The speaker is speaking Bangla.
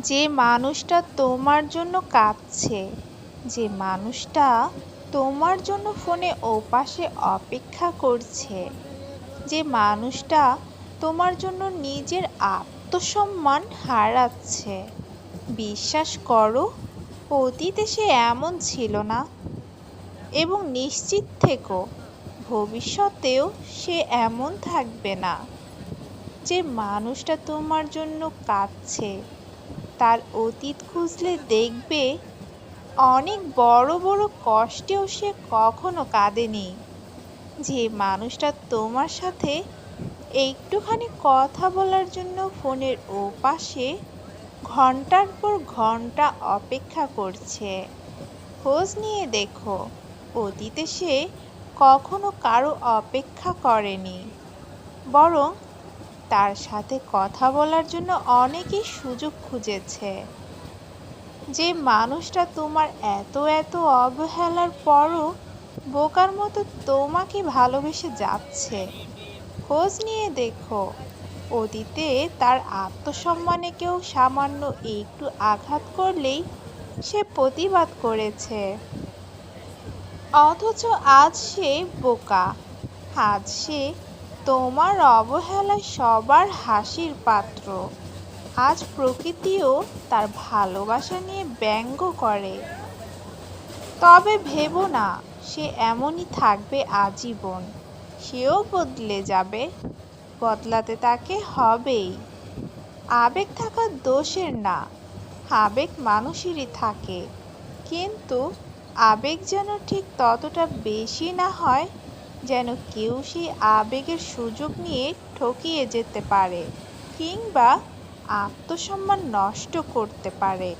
যে মানুষটা তোমার জন্য কাঁদছে, যে মানুষটা তোমার জন্য ফোনে ওপাশে অপেক্ষা করছে, যে মানুষটা তোমার জন্য নিজের আত্মসম্মান হারাচ্ছে। বিশ্বাস করো, অতীতে সে এমন ছিল না। এবং নিশ্চিত থেকো, ভবিষ্যতেও সে এমন থাকবে না। যে মানুষটা তোমার জন্য কাঁদছে তার অতীত খুঁজলে দেখবে অনেক বড় বড় কষ্টেও সে কখনো কাঁদেনি। যে মানুষটা তোমার সাথে একটুখানি কথা বলার জন্য ফোনের ওপাশে ঘণ্টার পর ঘণ্টা অপেক্ষা করছে। খোঁজ নিয়ে দেখো, অতীতে সে কখনো কারও অপেক্ষা করেনি। বরং তার সাথে কথা বলার জন্য অনেকেই সুযোগ খুঁজেছে। যে মানুষটা তোমার এত এত অবহেলার পরও বোকার মতো তোমাকে ভালোবেসে যাচ্ছে। খোঁজ নিয়ে দেখো। অতীতে তার আত্মসম্মানে কেউ সামান্য একটু আঘাত করলেই সে প্রতিবাদ করেছে। অথচ আজ সে বোকা। আজ সে তোমার অবহেলায় সবার হাসির পাত্র। আজ প্রকৃতিও তার ভালোবাসা নিয়ে ব্যঙ্গ করে। তবে ভেবো না, সে এমনই থাকবে আজীবন। সেও বদলে যাবে, বদলাতে তাকে হবেই। আবেগ থাকা দোষের না, আবেগ মানুষেরই থাকে। কিন্তু আবেগ যেন ঠিক ততটা বেশি না হয় যেন কেউ সেই আবেগের সুযোগ নিয়ে ঠকিয়ে যেতে পারে কিংবা আত্মসম্মান নষ্ট করতে পারে।